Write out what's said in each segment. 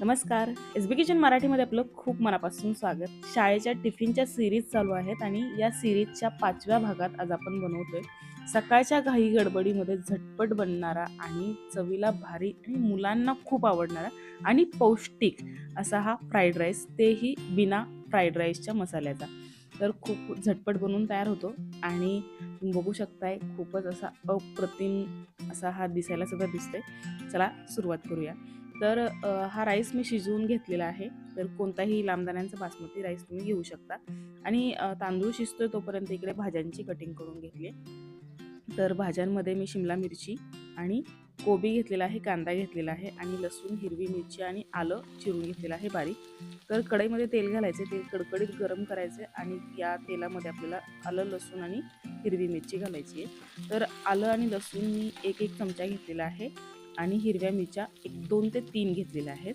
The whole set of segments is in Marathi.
नमस्कार. एस बी किचन मराठीमध्ये आपलं खूप मनापासून स्वागत. शाळेच्या टिफिनच्या सिरीज चालू आहेत आणि या सिरीजच्या पाचव्या भागात आज आपण बनवतोय. सकाळच्या घाई गडबडीमध्ये झटपट बनणारा आणि चवीला भारी आणि मुलांना खूप आवडणारा आणि पौष्टिक असा हा फ्राईड राईस तेही बिना फ्राईड राईसच्या मसाल्याचा. तर खूप झटपट बनवून तयार होतो आणि तुम्ही बघू शकताय खूपच असा अप्रतिम असा हा दिसायला सुद्धा दिसतोय. चला सुरुवात करूया. तर हा राईस मी शिजवून घेतलेला आहे. तर कोणताही लांबदाण्यांचा बासमती राईस तुम्ही घेऊ शकता. आणि तांदूळ तांदूळ शिजतोय तोपर्यंत इकडे भाज्यांची कटिंग करून घेतली. तर भाज्यांमध्ये मी शिमला मिरची आणि कोबी घेतलेला आहे कांदा घेतलेला आहे आणि लसूण हिरवी मिरची आणि आलं चिरून घेतलेलं आहे बारीक. तर कढईमध्ये तेल घालायचे तेल कडकडीत गरम करायचे आणि या तेलामध्ये आपल्याला आलं लसूण आणि हिरवी मिरची घालायची आहे. तर आलं आणि लसूण मी एक एक चमचा घेतलेला आहे. आणि हिरव्या मिरच्या एक दोन ते तीन घेतलेल्या आहेत.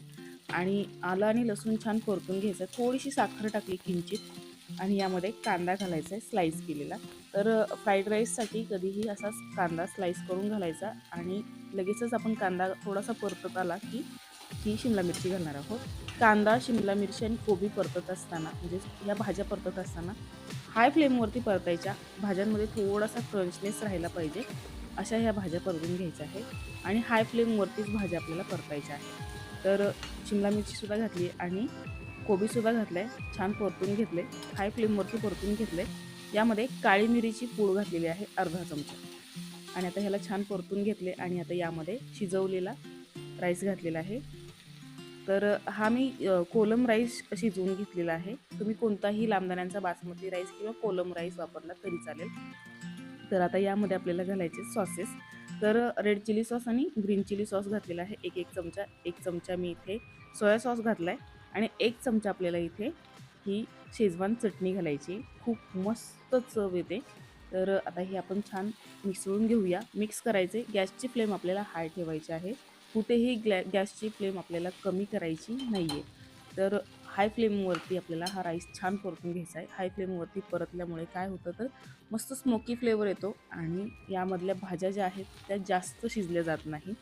आणि आलं आणि लसूण छान परतून घ्यायचं. थोडीशी साखर टाकली किंचित. आणि यामध्ये कांदा घालायचा आहे स्लाईस केलेला. तर फ्राईड राईससाठी कधीही असाच कांदा स्लाईस करून घालायचा. आणि लगेचच आपण कांदा थोडासा परतत आला की ही शिमला मिरची घालणार आहोत. कांदा शिमला मिरची आणि कोबी परतत असताना म्हणजे या भाज्या परतत असताना हाय फ्लेमवरती परतायच्या. भाज्यांमध्ये थोडासा क्रंचनेस राहायला पाहिजे. अशा ह्या भाज्या परतून घ्यायच्या आहे आणि हाय फ्लेमवरतीच भाज्या आपल्याला परतायच्या आहे तर शिमला मिरचीसुद्धा घातली आणि कोबीसुद्धा घातलं आहे छान परतून घेतले हाय फ्लेमवरती परतून घेतले यामध्ये काळी मिरीची पूड घातलेली आहे अर्धा चमचा. आणि आता ह्याला छान परतून घेतले आणि आता यामध्ये शिजवलेला राईस घातलेला आहे. तर हा मी कोलम राईस शिजवून घेतलेला आहे. तुम्ही कोणताही लांबदाण्यांचा बासमती राईस किंवा कोलम राईस वापरला तरी चालेल. तर आता यामध्ये आपल्याला घालायचे सॉसेस तर रेड चिली सॉस आणि ग्रीन चिली सॉस घातलेला आहे. एक एक चमचा एक चमचा मी इथे सोया सॉस घातला आहे आणि एक चमचा आपल्याला इथे ही शेजवान चटणी घालायची. खूप मस्त चव येते. तर आता ही आपण छान मिसळून घेऊया. मिक्स करायचे. गॅसची फ्लेम आपल्याला हाय ठेवायची आहे. कुठेही ग्लॅ गॅसची फ्लेम आपल्याला कमी करायची नाही आहे तर हाय फ्लेमवरती आपल्याला हा राईस छान परतून घ्यायचा आहे. हाय फ्लेमवरती परतल्यामुळे काय होतं तर मस्त स्मोकी फ्लेवर येतो आणि यामधल्या भाज्या ज्या आहेत त्या जास्त शिजल्या जात नाही.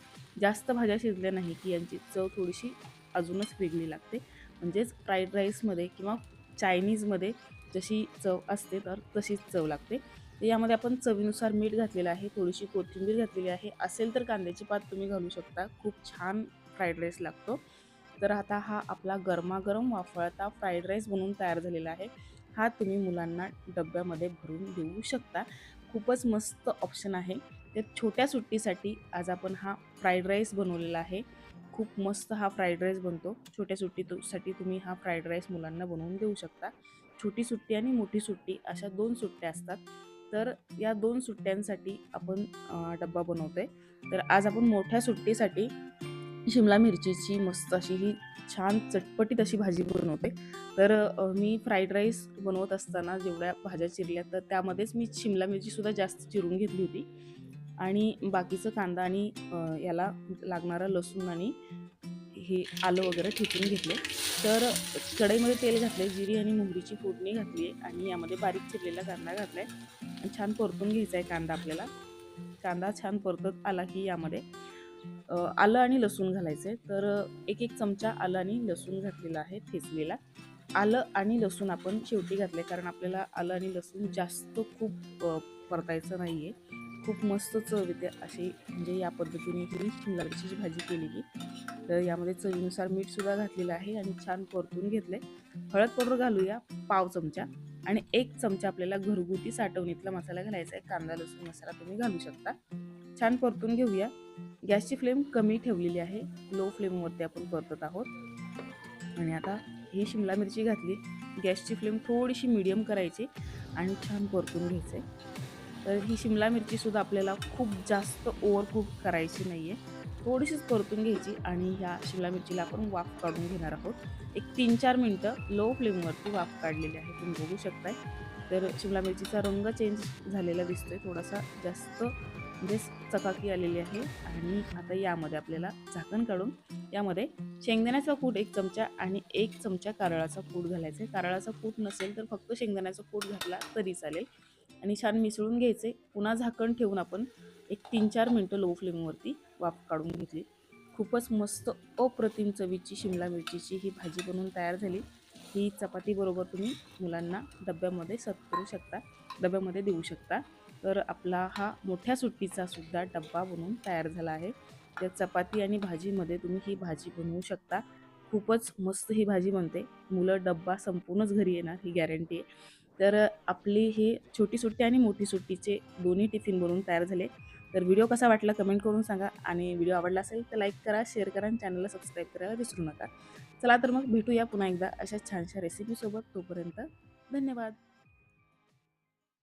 जास्त भाज्या शिजल्या नाही की यांची चव थोडीशी अजूनच वेगळी लागते. म्हणजेच फ्राईड राईसमध्ये किंवा चायनीजमध्ये जशी चव असते तर तशीच चव लागते. तर यामध्ये आपण चवीनुसार मीठ घातलेलं आहे थोडीशी कोथिंबीर घातलेली आहे. असेल तर कांद्याची पात तुम्ही घालू शकता. खूप छान फ्राईड राईस लागतो. तर आता हा आपला गरमागरम वाफळता फ्राईड राईस बनवून तयार झालेला आहे. हा तुम्ही मुलांना डब्यामध्ये भरून देऊ शकता. खूपच मस्त ऑप्शन आहे. त्या छोट्या सुट्टीसाठी आज आपण हा फ्राईड राईस बनवलेला आहे. खूप मस्त हा फ्राईड राईस बनतो. छोट्या सुट्टीसाठी तुम्ही हा फ्राईड राईस मुलांना बनवून देऊ शकता. छोटी सुट्टी आणि मोठी सुट्टी अशा दोन सुट्ट्या असतात. तर या दोन सुट्ट्यांसाठी आपण डब्बा बनवतोय. तर आज आपण मोठ्या सुट्टीसाठी शिमला मिरचीची मस्त अशी ही छान चटपटीत अशी भाजी बनवते. तर मी फ्राईड राईस बनवत असताना जेवढ्या भाज्या चिरल्या तर त्यामध्येच मी शिमला मिरचीसुद्धा जास्त चिरून घेतली होती. आणि बाकीचं कांदा आणि याला लागणारा लसूण आणि हे आलं वगैरे ठेचून घेतले. तर कढईमध्ये तेल घातले जिरी आणि मोहरीची फोडणी घातली आहे आणि यामध्ये बारीक चिरलेला कांदा घातला आहे छान परतून घ्यायचा आहे कांदा आपल्याला. कांदा छान परतत आला की यामध्ये. आलं आणि लसूण घालायचं आहे तर एक एक चमचा आलं आणि लसूण घातलेला आहे ठेचलेला. आलं आणि लसूण आपण शेवटी घातले कारण आपल्याला आलं आणि लसूण जास्त खूप परतायचं नाही आहे खूप मस्त चव येते अशी म्हणजे या पद्धतीने ही शिमला मिरचीची भाजी केली की तर यामध्ये चवीनुसार मीठसुद्धा घातलेलं आहे आणि छान परतून घेतलं आहे हळद पावडर घालूया पाव चमचा. आणि एक चमचा आपल्याला घरगुती साठवणीतला मसाला घालायचा आहे कांदा लसूण मसाला तुम्ही घालू शकता. छान परतून घेऊया. गॅसची फ्लेम कमी ठेवलेली आहे. लो फ्लेमवरती आपण परतत आहोत. आणि आता ही शिमला मिरची घातली. गॅसची फ्लेम थोडीशी मिडियम करायची आणि छान परतून घ्यायचे तर ही शिमला मिरचीसुद्धा आपल्याला खूप जास्त ओव्हरकुक करायची नाही आहे थोडीशीच परतून घ्यायची आणि ह्या शिमला मिरचीला आपण वाफ काढून घेणार आहोत. एक तीन चार मिनटं लो फ्लेमवरती वाफ काढलेली आहे. तुम्ही बघू शकताय. तर शिमला मिरचीचा रंग चेंज झालेला दिसतोय. थोडासा जास्त म्हणजे चकाकी आलेली आहे आणि आता यामध्ये आपल्याला झाकण काढून यामध्ये शेंगदाण्याचा कूट एक चमचा आणि एक चमचा कारळाचा कूट घालायचा आहे. कारळाचा कूट नसेल तर फक्त शेंगदाण्याचा कूट घातला तरी चालेल. आणि छान मिसळून घ्यायचे. पुन्हा झाकण ठेवून आपण एक तीन चार मिनटं लो फ्लेमवरती वाफ काढून घेतली. खूपच मस्त अप्रतिम चवीची शिमला मिरचीची ही भाजी बनवून तयार झाली. ही चपातीबरोबर तुम्ही मुलांना डब्यामध्ये सर्व करू शकता. डब्यामध्ये देऊ शकता. तर आपला हा मोठ्या सुट्टीचा सुद्धा डब्बा बनवून तयार झाला आहे. त्या चपाती आणि भाजीमध्ये तुम्ही ही भाजी बनवू शकता. खूपच मस्त ही भाजी बनते. मुलं डब्बा संपूर्णच घरी येणार ही गॅरंटी आहे. तर आपली ही छोटी सुट्टी आणि मोठी सुट्टीचे दोन्ही टिफिन बनवून तयार झाले. तर व्हिडिओ कसा वाटला कमेंट करून सांगा आणि व्हिडिओ आवडला असेल तर लाईक करा शेअर करा आणि चॅनलला सबस्क्राईब करायला विसरू नका. चला तर मग भेटूया पुन्हा एकदा अशा छानशा रेसिपीसोबत तोपर्यंत धन्यवाद.